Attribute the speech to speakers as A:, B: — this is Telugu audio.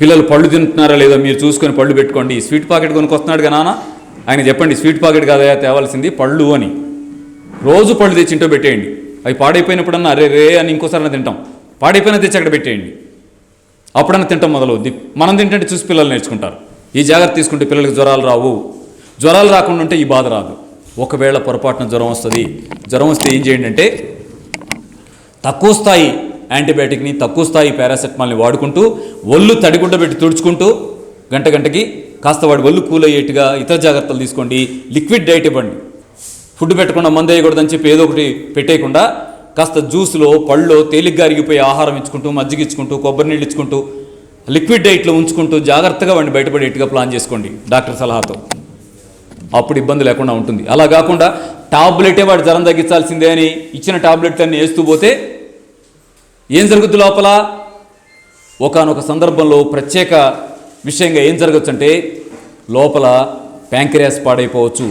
A: పిల్లలు పళ్ళు తింటున్నారా లేదో మీరు చూసుకొని పళ్ళు పెట్టుకోండి. స్వీట్ పాకెట్ కొనుక్కొస్తున్నాడుగా నాన్న? ఆయన చెప్పండి స్వీట్ పాకెట్ కాదా? తేవాల్సింది పళ్ళు అని. రోజు పళ్ళు తెచ్చి పెట్టేయండి. అవి పాడైపోయినప్పుడన్నా అరే రే అని ఇంకోసారి తింటాం. పాడైపోయినా తెచ్చి అక్కడ పెట్టేయండి. అప్పుడన్నా తింటాం మొదలవుద్ది. మనం తింటే చూసి పిల్లలు నేర్చుకుంటారు. ఈ జాగ్రత్త తీసుకుంటే పిల్లలకి జ్వరాలు రావు. జ్వరాలు రాకుండా ఉంటే ఈ బాధ రాదు. ఒకవేళ పొరపాటున జ్వరం వస్తుంది. జ్వరం వస్తే ఏం చేయండి అంటే తక్కువ స్థాయి యాంటీబయాటిక్ని తక్కువ స్థాయి పారాసెటమాల్ని వాడుకుంటూ ఒళ్ళు తడిగుడ్డ పెట్టి తుడుచుకుంటూ గంట గంటకి కాస్త వాడి ఒళ్ళు కూల్ అయ్యేట్టుగా ఇతర జాగ్రత్తలు తీసుకోండి. లిక్విడ్ డైట్ ఇవ్వండి. ఫుడ్ పెట్టకుండా మందు వేయకూడదని చెప్పి ఏదో ఒకటి పెట్టేయకుండా కాస్త జ్యూస్లో పళ్ళు తేలిగ్గా అరిగిపోయి ఆహారం ఇచ్చుకుంటూ మజ్జిగ ఇచ్చుకుంటూ కొబ్బరి నీళ్ళు ఇచ్చుకుంటూ లిక్విడ్ డైట్లో ఉంచుకుంటూ జాగ్రత్తగా వాడిని బయటపడేట్టుగా ప్లాన్ చేసుకోండి డాక్టర్ సలహాతో. అప్పుడు ఇబ్బంది లేకుండా ఉంటుంది. అలా కాకుండా టాబ్లెటే వాడు జ్వరం తగ్గించాల్సిందే అని ఇచ్చిన టాబ్లెట్లన్నీ వేస్తూ పోతే ఏం జరుగుద్ది లోపల? ఒకానొక సందర్భంలో ప్రత్యేక విషయంగా ఏం జరగచ్చు అంటే లోపల ప్యాంక్రియాస్ పాడైపోవచ్చు.